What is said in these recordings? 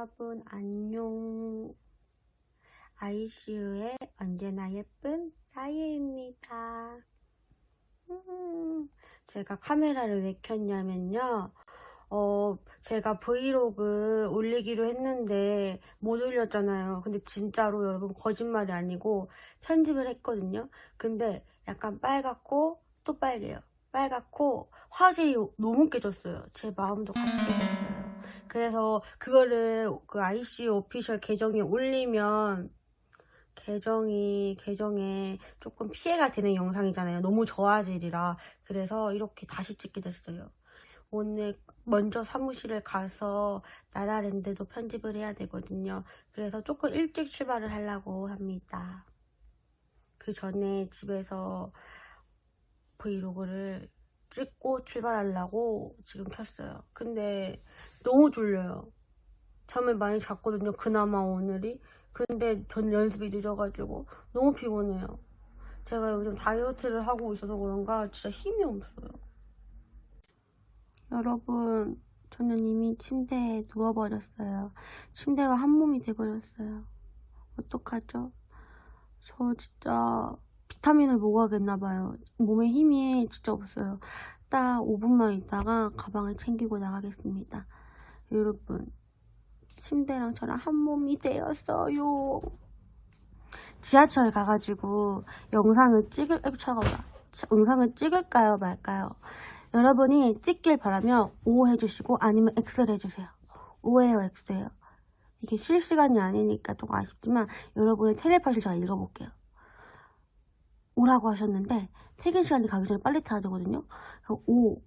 여러분 안녕. 아이시우의 언제나 예쁜 사이입니다. 음, 제가 카메라를 왜 켰냐면요. 어, 제가 브이로그 올리기로 했는데 못 올렸잖아요. 근데 진짜로 여러분 거짓말이 아니고 편집을 했거든요. 근데 약간 빨갛고 또 빨개요. 빨갛고 화질이 너무 깨졌어요. 제 마음도 같이 깨졌어요 그래서 그거를 그 IC 오피셜 계정에 올리면 계정이 계정에 조금 피해가 되는 영상이잖아요. 너무 저화질이라 그래서 이렇게 다시 찍게 됐어요. 오늘 먼저 사무실을 가서 나라랜드도 편집을 해야 되거든요. 그래서 조금 일찍 출발을 하려고 합니다. 그 전에 집에서 브이로그를 찍고 출발하려고 지금 켰어요. 근데 너무 졸려요. 잠을 많이 잤거든요. 그나마 오늘이. 근데 전 연습이 늦어가지고 너무 피곤해요. 제가 요즘 다이어트를 하고 있어서 그런가 진짜 힘이 없어요. 여러분, 저는 이미 침대에 누워버렸어요. 침대와 한 몸이 돼버렸어요. 어떡하죠? 저 진짜 비타민을 먹어야겠나봐요. 몸에 힘이 진짜 없어요. 딱 5분만 있다가 가방을 챙기고 나가겠습니다. 여러분, 침대랑 저랑 한 몸이 되었어요. 지하철 가가지고 영상을 찍을, 아이고, 차가워라. 차- 영상을 찍을까요, 말까요? 여러분이 찍길 바라면 O 해주시고 아니면 X를 해주세요. O예요, X예요. 이게 실시간이 아니니까 좀 아쉽지만 여러분의 텔레파시를 제가 읽어볼게요. 오라고 하셨는데 퇴근 시간이 가기 전에 빨리 타야 되거든요. 오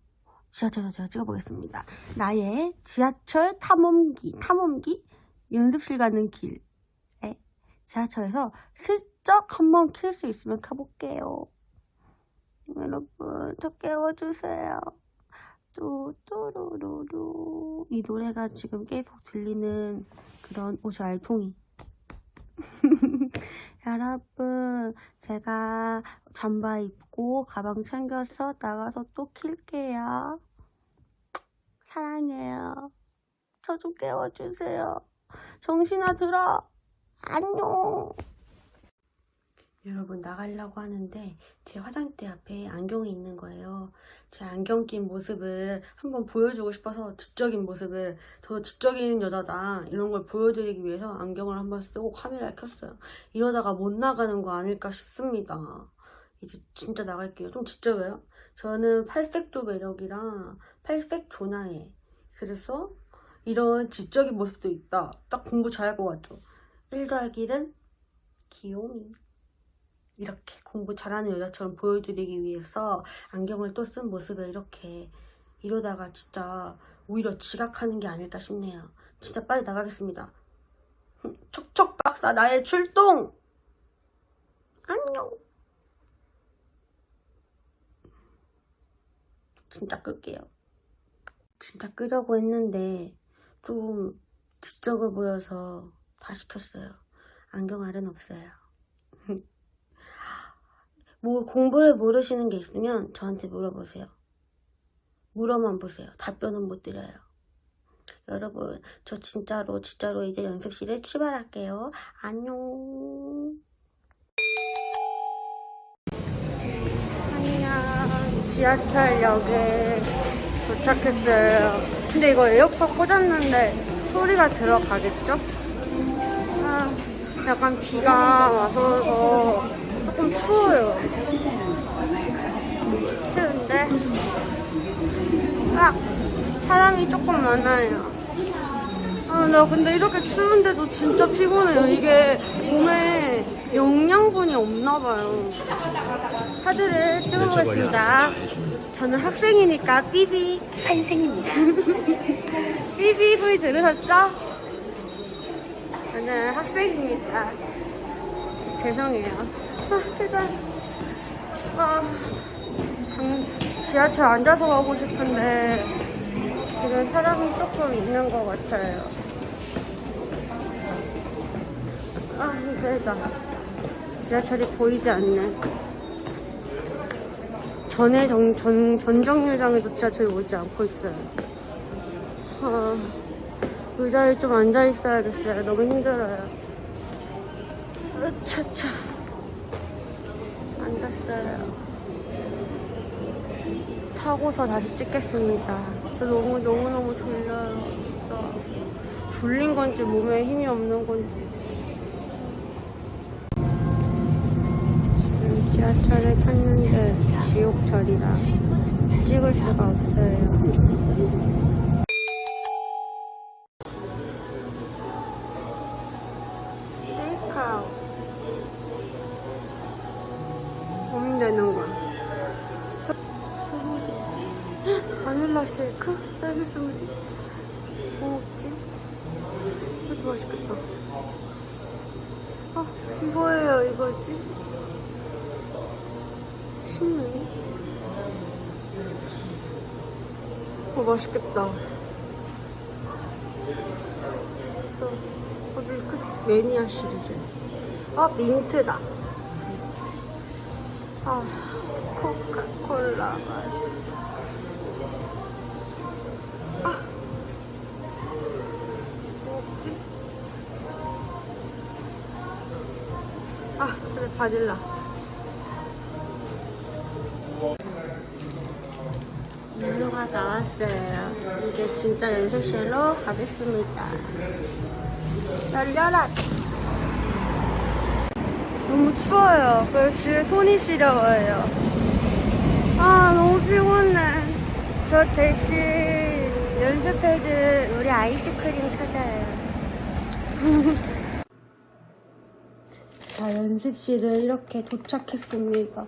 지하철에서 제가 찍어보겠습니다. 나의 지하철 탐험기 탐험기 연습실 가는 길에 지하철에서 슬쩍 한번 킬 수 있으면 켜볼게요. 여러분 저 깨워주세요. 뚜뚜루루루 이 노래가 지금 계속 들리는 그런 옷이 알통이 여러분, 제가 잠바 입고 가방 챙겨서 나가서 또 킬게요. 사랑해요. 저 좀 깨워주세요. 정신아 들어. 안녕. 여러분 나가려고 하는데 제 화장대 앞에 안경이 있는 거예요. 제 안경 낀 모습을 한번 보여주고 싶어서 지적인 모습을 저 지적인 여자다 이런 걸 보여드리기 위해서 안경을 한번 쓰고 카메라를 켰어요. 이러다가 못 나가는 거 아닐까 싶습니다. 이제 진짜 나갈게요. 좀 지적해요. 저는 팔색조 매력이랑 팔색 조나해. 그래서 이런 지적인 모습도 있다. 딱 공부 잘할 것 같죠? 1 더하기 1은 귀요미. 이렇게 공부 잘하는 여자처럼 보여드리기 위해서 안경을 또 쓴 모습을 이렇게 이러다가 진짜 오히려 지각하는 게 아닐까 싶네요. 진짜 빨리 나가겠습니다. 척척 박사 나의 출동! 안녕! 진짜 끌게요. 진짜 끄려고 했는데 좀 지적을 보여서 다 시켰어요. 안경 알은 없어요. 뭐 공부를 모르시는 게 있으면 저한테 물어보세요. 물어만 보세요. 답변은 못 드려요. 여러분, 저 진짜로 진짜로 이제 연습실에 출발할게요. 안녕. 안녕. 지하철역에 도착했어요. 근데 이거 에어팟 꽂았는데 소리가 들어가겠죠? 아, 약간 비가 와서 조금 추워요. 추운데? 아, 사람이 조금 많아요. 아, 나 근데 이렇게 추운데도 진짜 피곤해요. 이게 몸에 영양분이 없나봐요. 카드를 찍어보겠습니다. 저는 학생이니까 삐비. 환생입니다. 삐비 소리 들으셨죠? 저는 학생입니다. 죄송해요. 아, 일단, 아, 강- 지하철 앉아서 가고 싶은데, 지금 사람이 조금 있는 것 같아요. 아, 힘들다. 지하철이 보이지 않네. 전에 정, 전, 전정류장에도 지하철이 오지 않고 있어요. 아, 의자에 좀 앉아 있어야겠어요. 너무 힘들어요. 으차차. 앉았어요. 타고서 다시 찍겠습니다. 저 너무 너무 너무 졸려요. 진짜. 졸린 건지 몸에 힘이 없는 건지. 지금 지하철을 탔는데 지옥철이라 찍을 수가 없어요. 맛있겠다. 아, 이거예요, 이거지? 신메뉴? 어, 맛있겠다. 또, 어, 밀크 매니아 시리즈. 아, 민트다. 아, 코카콜라 맛있. 아, 바닐라. 연료가 나왔어요. 이제 진짜 연습실로 가겠습니다. 열려라! 너무 추워요. 그래서 뒤에 손이 시려워요. 아, 너무 피곤해. 저 대신 연습해줄 우리 아이스크림 찾아요. 자, 연습실을 이렇게 도착했습니다.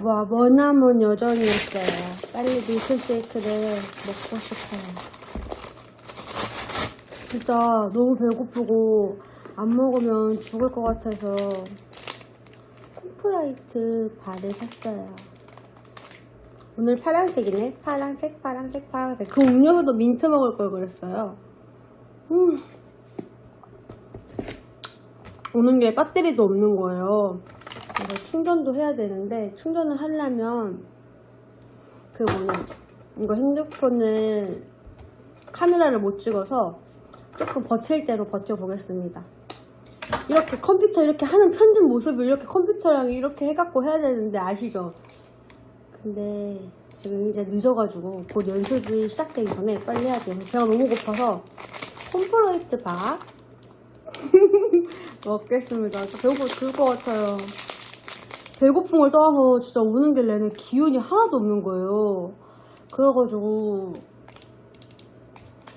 와, 머나먼 여전이었어요. 빨리 밀크쉐이크를 먹고 싶어요. 진짜 너무 배고프고 안 먹으면 죽을 것 같아서 콤프라이트 바를 샀어요. 오늘 파란색이네. 파란색, 파란색, 파란색. 그 음료수도 민트 먹을 걸 그랬어요. 음. 오는 길에 배터리도 없는 거예요. 그래서 충전도 해야 되는데 충전을 하려면 그 뭐냐 이거 핸드폰을 카메라를 못 찍어서 조금 버틸 대로 버텨보겠습니다. 이렇게 컴퓨터 이렇게 하는 편집 모습을 이렇게 컴퓨터랑 이렇게 해갖고 해야 되는데 아시죠? 근데 지금 이제 늦어가지고 곧 연습이 시작되기 전에 빨리 해야 돼요. 배가 너무 고파서 콤프라이트 밥 먹겠습니다. 저 배고파 죽을 것 같아요. 배고픈 걸 떠나서 진짜 오는 길 내내 기운이 하나도 없는 거예요. 그래가지고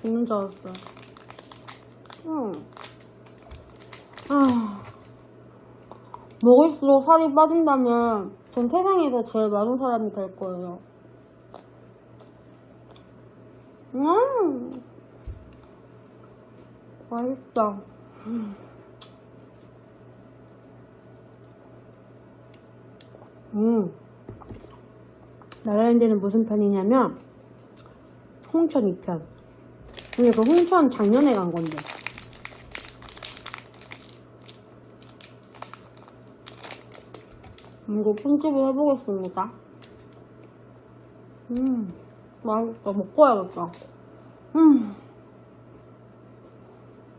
죽는 줄 알았어요. 응. 아, 먹을수록 살이 빠진다면 전 세상에서 제일 마른 사람이 될 거예요. 음, 맛있다. 음. 나라랜드는 무슨 편이냐면 홍천 2편. 근데 그 홍천 작년에 간 건데. 이거 편집을 해보겠습니다. 음, 맛있다. 먹고 와야겠다. 음.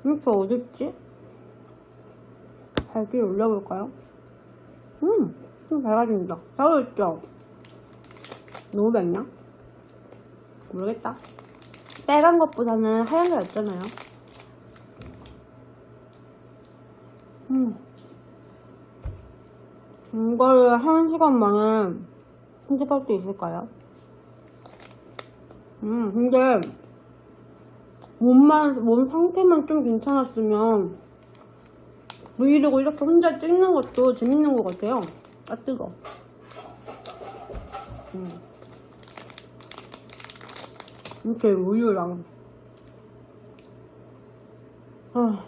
이렇게 어딨지? 발길 올려볼까요? 음, 좀 밝아진다. 밝아졌죠? 너무 맵나? 모르겠다. 빨간 것보다는 하얀 게 낫잖아요. 음. 이거를 한 시간 만에 편집할 수 있을까요? 음, 근데 몸만, 몸 상태만 좀 괜찮았으면 브이로그 이렇게 혼자 찍는 것도 재밌는 것 같아요. 아, 뜨거. 음. 이렇게 우유랑. 아.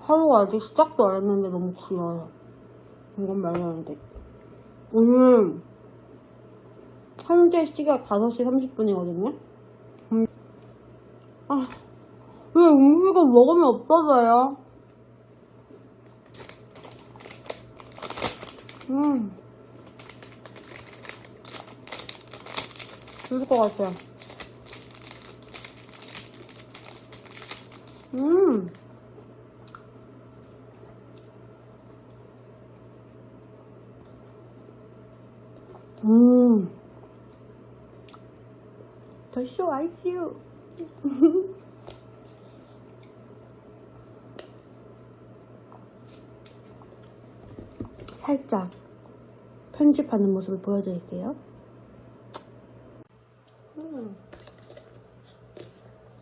하루가 아직 시작도 안 했는데 너무 길어요. 이건 말이 안 돼. 오늘 현재 시각 5시 30분이거든요? 아, 왜 음식을 먹으면 없어져요? 음. 죽을 것 같아요. 음. 음. 더쇼 아이스유. 살짝 편집하는 모습을 보여드릴게요. 음.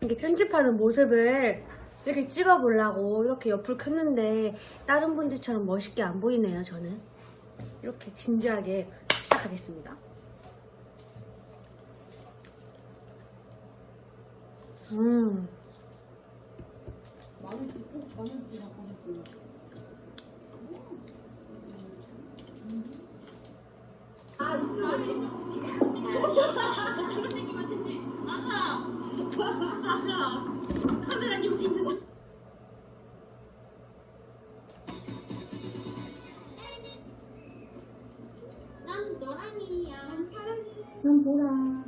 이게 편집하는 모습을 이렇게 찍어보려고 이렇게 옆을 켰는데 다른 분들처럼 멋있게 안 보이네요 저는 이렇게 진지하게 시작하겠습니다 음 난 노랑이야. 난 파랑이야. 난 보라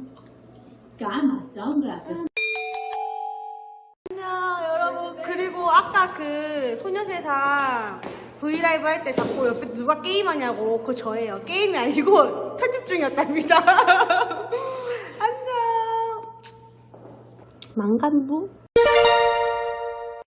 Cả 선글라스 아까 그 소녀세상 브이라이브 할 때 자꾸 옆에 누가 게임하냐고 그거 저예요. 게임이 아니고 편집 중이었답니다. 안녕. 망간부